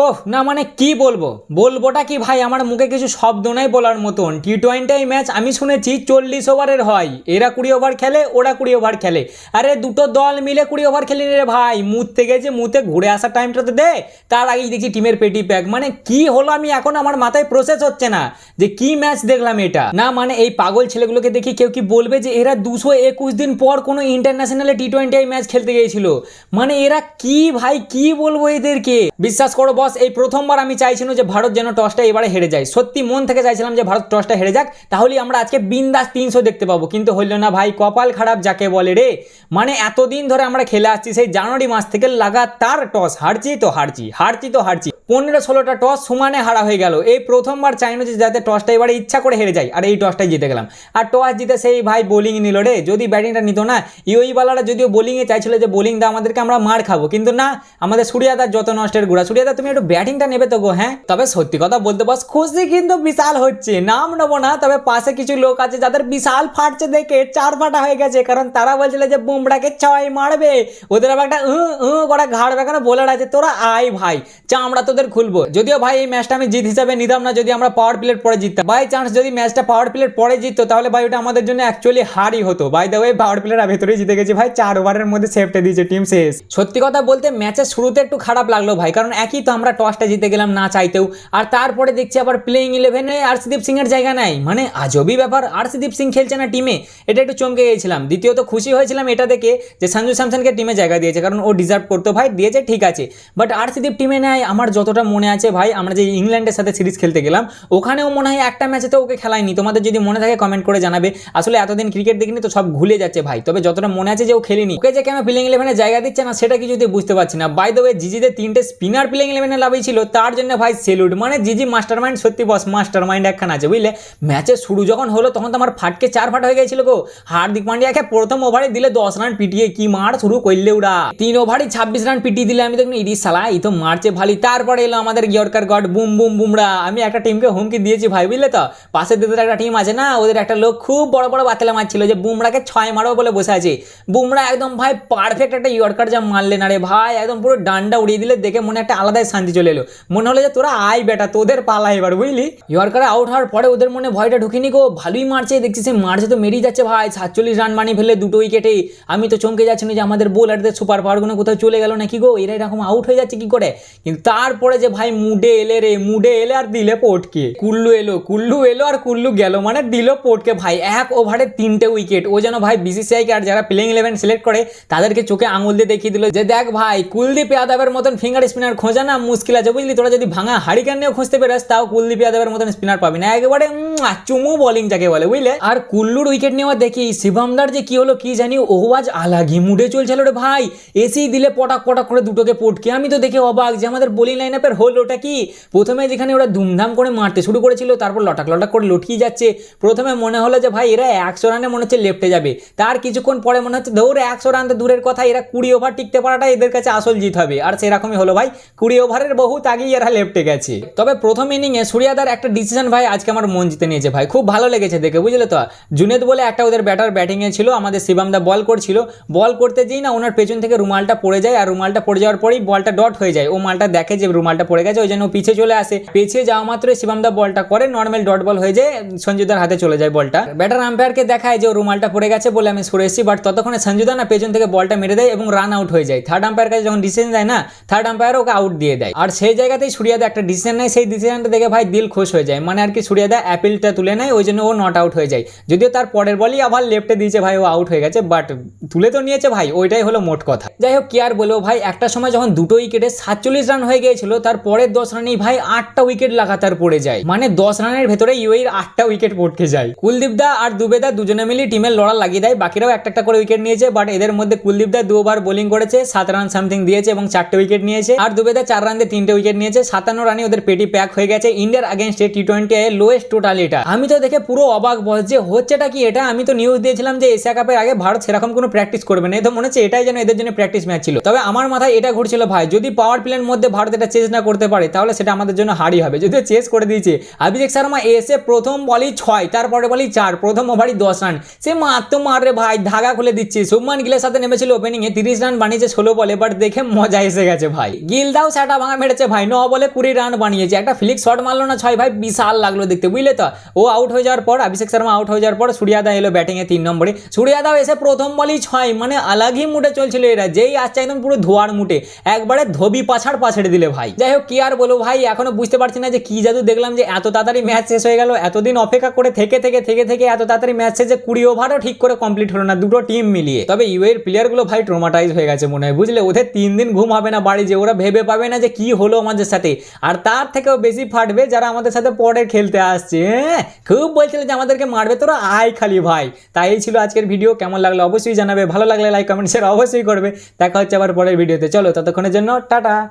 ওহ, না মানে কি বলব? বলবোটা কি ভাই? আমার মুখে কিছু শব্দ নাই বলার মতন। টি টোয়েন্টি ম্যাচ আমি শুনেছি চল্লিশ ওভারের হয়। এরা কুড়ি ওভার খেলে, ওরা কুড়ি ওভার খেলে। আরে, দুটো দল মিলে কুড়ি ওভার খেলে রে ভাই। মুতে গেছে, মুতে ঘুরে আসার টাইমটা তো দে। তার আগেই দেখছি টিমের পেটি প্যাক মানে কি হলো আমি এখন আমার মাথায় প্রসেস হচ্ছে না? যে কি ম্যাচ দেখলাম এটা? না মানে এই পাগল ছেলেগুলোকে দেখি কেউ কি বলবে যে এরা দুশো একুশ দিন পর কোনো ইন্টারন্যাশনালে টি টোয়েন্টি ম্যাচ খেলতে গিয়েছিল? মানে এরা কি ভাই? কি বলব এদেরকে? বিশ্বাস করো বস এই প্রথমবার আমি চাইছিলাম যে ভারত যেন টসটা এবারে হেরে যায়। সত্যি মন থেকে চাইছিলাম যে ভারত টসটা হেরে যাক, তাহলেই আমরা আজকে বিন্দাস তিনশো দেখতে পাবো। কিন্তু হইল না ভাই, কপাল খারাপ যাকে বলে রে। মানে এতদিন ধরে আমরা খেলে আসছি সেই জানুয়ারি মাস থেকে লাগাতার টস। হারছি তো হারছি হারছি তো হারছি। পনেরো ষোলোটা টস সমানে হারা হয়ে গেল। এই প্রথমবার চাইনো যে যাতে টসটা এবারে ইচ্ছা করে হেরে যায়, আর এই টসটাই জিতে গেলাম। আর টস জিতে সেই ভাই বোলিং নিল রে। যদি ব্যাটিংটা নিত না, ইউইবালারা যদিও বোলিংয়ে চাইছিল যে বোলিং দা আমাদেরকে আমরা মার খাব, কিন্তু না, আমাদের সূর্যাদার যত নষ্টের গুড়া। সূর্যাদা, তুমি একটু ব্যাটিংটা নেবে তো গো হ্যাঁ? তবে সত্যি কথা বলতে বস খুশি কিন্তু বিশাল হচ্ছে। নাম নেব না, তবে পাশে কিছু লোক আছে যাদের বিশাল ফাটছে দেখে, চার ফাটা হয়ে গেছে। কারণ তারা বলছিল যে বুমড়াকে ছয় মারবে। ওদের আবার একটা করা ঘাড় বেখানে বলে আছে, তোরা আয় ভাই চামড়া তোদের খুলবো। যদিও ভাই, এই ম্যাচটা আমি জিত হিসাবে নিতাম না, যদি আমরা পাওয়ার প্লেট পরে জিততাম। বাই চান্স যদি ম্যাচটা পাওয়ার প্লেট পরে জিততো, তাহলে ভাই, ওটা আমাদের জন্য অ্যাকচুয়ালি হারই হতো। By the way power player ভেতরেই জিতে গেছে ভাই, চার ওভারের মধ্যে সেফটে দিয়েছে টিম শেষ। সত্যি কথা বলতে ম্যাচের শুরুতে একটু খারাপ লাগল ভাই, কারণ একই তো আমরা টসটা জিতে গেলাম না চাইতেও। আর তারপরে দেখছি আবার প্লেইং ইলেভেনে আরশদীপ সিং এর জায়গা নাই। মানে আজবই ব্যাপার, আরশদীপ সিং খেলছে না টিমে এটা একটু চমকে গেছিলাম। দ্বিতীয়ত খুশি হয়েছিলাম এটা দেখে যে সঞ্জু স্যামসনকে টিমে জায়গা দিয়েছে, কারণ ও ডিজার্ভ করতো ভাই, দিয়েছে, ঠিক আছে। বাট আরশদীপ টিমে নেয় আমার যতটা মনে আছে ভাই, আমরা যে ইংল্যান্ডের সাথে সিরিজ খেলতে গেলাম, ওখানেও মনে হয় একটা ম্যাচে তো ওকে খেলায়নি। তোমাদের যদি মনে থাকে কমেন্ট করে জানাবে। আসলে এতদিন ক্রিকেট দেখিনি, তো সব ভুলে যাচ্ছে ভাই। তবে যতটা মনে আছে যে ও খেলেনি। ওকে যে কেন প্লেইং ইলেভেনে জায়গা দিচ্ছে না, সেটা কিছু বুঝতে পারছি না। বাই দ্য জিজিদের তিনটে স্পিনার প্লেইং ইলেভেনে লাভই ছিল, তার জন্য ভাই সেলুট মানে জিজি মাস্টার মাইন্ড সত্যি বস মাস্টার মাইন্ড একখান আছে, বুঝলে? ম্যাচের শুরু যখন হলো, তখন তো আমার ফাটকে চার ফাট হয়ে গেছিল গো। হার্দিক পান্ডিয়াকে প্রথম ওভারে দিলে দশ রান পিটিয়ে, কি মার শুরু করলে ওরা? তিন ওভারে ছাব্বিশ রান পিটিয়ে দিলে, আমি দেখুন ইডি সালা এই তো মারছে ভালি তারপরে এলো আমাদের yorker god boom boom, Bumrah. আমি একটা টিমকে হুমকি দিয়েছি ভাই, বুঝলে তো? পাশের দিকে একটা টিম আছে না, ওদের একটা লোক খুব বড় বড় বাতলা মারছিল যে, বুমরাকে ছয় মারো বলে বসে আছে। বুমরা একদম ভাই পারফেক্ট একটা ইয়র্কার যা মারলে না রে ভাই, একদম পুরো ডান্ডা উড়িয়ে দিলে, দেখে মনে একটা আলাদাই শান্তি চলে এলো। মনে হলো যে তোরা আয় বেটা, তোদের পালা এবার, বুঝলি? ইয়র্কারে আউট হওয়ার পরে ওদের মনে ভয়টা ঢুকিনি গো। ভালোই মারছে দেখছি সে মারছে তো মেরেই যাচ্ছে ভাই। সাতচল্লিশ রান বানিয়ে ফেলে দুটো উইকেটে আমি তো চমকে যাচ্ছি না যে আমাদের বোলারদের সুপার পাওয়ারগুলো কোথাও চলে গেল নাকি গো? এরা এরকম আউট হয়ে যাচ্ছে কি করে? কিন্তু তারপরে যে ভাই মুডে এলে রে, মুডে এলে আর দিলে পোটকে। কুল্লু এলো কুল্লু এলো আর কুল্লু গেল। মানে দিল পোটকে ভাই। এক ওভারে তিনটে উইকেট ও যেন ভাই বিসিসিআইকে আর যারা প্লেইং ইলেভেন সিলেক্ট করে, তাদেরকে চোখে আঙুল দিয়ে দেখিয়ে দিল যে দেখ ভাই, কুলদীপ যাদবের মতন ফিঙ্গার স্পিনার খোঁজা না মুশকিল আছে বুঝলি? তোরা যদি ভাঙা হারিকান নিয়েও খুঁজতে পেরেস তাও কুলদীপ যাদবের মতন স্পিনার পাবি না। একেবারে চুমু বোলিং যাকে বলে, বুঝলে? আর কুল্লুর উইকেট নেওয়া দেখি শিবমদার যে কি হলো কি জানি ও আজ আলাগি মুডে চলছিল রে ভাই। এসেই দিলে পটাক পটাক করে দুটোকে পটকে, আমি তো দেখে অবাক যে আমাদের বোলিং লাইন আপের হল ওটা কি? প্রথমে যেখানে ওরা ধুমধাম করে মারতে শুরু করেছিল, তারপর লটাক লটাক করে লটকিয়ে যাচ্ছে। প্রথমে মনে হলো যে ভাই, এরা একশো রানে মনে হচ্ছে লেফটে যাবে। তার কিছুক্ষণ পরে মনে হচ্ছে, ধরে একশো রান তো দূরের কথা, এরা কুড়ি ওভার টিকতে পারাটা এদের কাছে আসল জিত হবে। আর সেরকমই হলো ভাই, কুড়ি ওভারের বহুত আগেই এরা লেফটে গেছে। তবে প্রথম ইনিংয়ে সূর্যাদার একটা ডিসিশন ভাই আজকে আমার মন জিতে নিয়েছে ভাই। খুব ভালো লেগেছে দেখে, বুঝলে তো? জুনেদ বলে একটা ওদের ব্যাটার ব্যাটিংয়ে ছিল, আমাদের শিবামদা বল করছিল। বল করতে যেই না ওনার পেছন থেকে রুমালটা পড়ে যায় আর রুমালটা পড়ে যাওয়ার পরেই বলটা ডট হয়ে যায়। ও মালটা দেখে যে রুমালটা পড়ে গেছে, ওই জন্য পিছিয়ে চলে আসে। পিছিয়ে যাওয়া মাত্রই শিবামদা বলটা করে নর্মাল ডট বল হয়ে যায় সঞ্জুদার হাতে চলে যায় বলটা ব্যাটার আম্পায়ারকে দেখায় যে রুমালটা পড়ে গেছে বলে আমি সরে এসেছি বাট ততক্ষণে সঞ্জুদা না পেছন থেকে বলটা মেরে দেয় এবং রান আউট হয়ে যায়। থার্ড আম্পায়ার কাছে যখন ডিসিশন দেয় না থার্ড আম্পায়ার ওকে আউট দিয়ে দেয়। আর সেই জায়গাতেই সূর্যাদা একটা ডিসিশন নেয়, সেই ডিসিশনটা দেখে ভাই দিল খুশ হয়ে যায়। মানে আর কি সূর্যাদা অ্যাপিলটা তুলে নেয়, ওই জন্য ও নট আউট হয়ে যায়। যদিও তার পরের বলই আবার লেফটে দিয়েছে ভাই, ও আউট হয়ে গেছে বাট তুলে তো নিয়েছে ভাই, ওইটাই হলো মোট কথা। যাই হোক, কি আর বলব ভাই, একটা সময় যখন দুটো উইকেটে সাতচল্লিশ রান হয়ে গিয়েছিল, তার পরের দশ রানেই ভাই আটটা উইকেট লাগাতার পড়ে যায়। মানে দশ রানের ভেতরে ইউএর আটটা উইকেট পড়তে যায়। কুলদীপ দা আর দুবেদা দুজনে মিলে টিমের লড়া লাগিয়ে দেয়, বাকিরাও একটা একটা করে উইকেট নিয়েছে বাট এদের মধ্যে কুলদীপ দা দু ওভার বোলিং করেছে, সাত রান সামথিং দিয়েছে এবং চারটে উইকেট নিয়েছে। আর দুবেদা চার রান দিয়ে তিনটে উইকেট নিয়েছে, সাতান্ন রানে ওদের পেটি প্যাক হয়ে গেছে ইন্ডিয়ার আগেনস্টে টি টোয়েন্টি এ লোয়েস্ট টোটাল এটা। আমি তো দেখে পুরো অবাক বস যে হচ্ছেটা কি এটা? আমি তো নিউজ দিয়েছিলাম যে এশিয়া কাপের আগে ভারত সেরকম কোনো প্র্যাকটিস করবে না। তো মনে হচ্ছে এটাই যেন এদের জন্য প্র্যাকটিস ম্যাচ ছিল। তবে আমার মাথায় এটা ঘুরছিল ভাই, যদি পাওয়ার প্লের মধ্যে ভারত এটা চেস না করতে পারে, তাহলে সেটা আমাদের জন্য হারি হবে। যদিও চেস করে দিয়েছে, অভিষেক শর্মা এসে প্রথম বলই ছয়, তারপরে বলই চার, প্রথম ওভারই দশ রান সে তো মার রে ভাই, ধাগা খুলে দিচ্ছে। শুভমান গিলের সাথে নেমেছিল ওপেনিংয়ে তিরিশ রান বানিয়েছে ষোলো বলে বাট দেখে মজা এসে গেছে ভাই। গিল দাও সেটা ভাঙা মেরেছে। ভাই, ন বলে কুড়ি রান বানিয়েছে। একটা ফ্লিক শট মারলো না ছয়। ভাই, বিশাল লাগল দেখতে, বুঝলে তো? ও আউট হয়ে যাওয়ার পর, অভিষেক শর্মা আউট হয়ে যাওয়ার পর, সূর্যাদা এলো ব্যাটিংয়ে তিন নম্বরে। সূর্যাদাও এসে প্রথম বলই ছয় মানে আলাগই মুটে চলছিল এরা। যেই আসছে একদম পুরো ধোয়ার মুটে একবারে ধোবি পাছাড় পাছাড়ে দিলে ভাই। যাই হোক, কি আর বলব ভাই, এখনও বুঝতে পারছি না যে কি জাদু দেখলাম যে এত তাড়াতাড়ি ম্যাচ শেষ হয়ে গেল। এতদিন অপেক্ষা করে থেকে থেকে থেকে থেকে এত তাড়াতাড়ি ম্যাচ শেষে কুড়ি ওভারও ঠিক করে কমপ্লিট হলো না, দুটো টিম মিলিয়ে। তবে ইউএর প্লেয়ারগুলো ভাই ট্রোমাটাইজ হয়ে গেছে মনে হয়, বুঝলে? ওদের তিন দিন ঘুম হবে না, বাড়ি যে ওরা ভেবে পাবে না যে কি হলো আমাদের সাথে? আর তার থেকেও বেশি ফাটবে যারা আমাদের সাথে পরে খেলতে আসছে হ্যাঁ? খুব বলছিল যে আমাদেরকে মারবে তোরা আয় খালি ভাই। তাই এই ছিল আজকের ভিডিও, কেমন লাগল অবশ্যই জানাবে। ভালো লাগলে লাইক কমেন্ট শেয়ার অবশ্যই করবে। দেখা হচ্ছে আবার পরের ভিডিওতে। চলো, ততক্ষণের জন্য টাটা।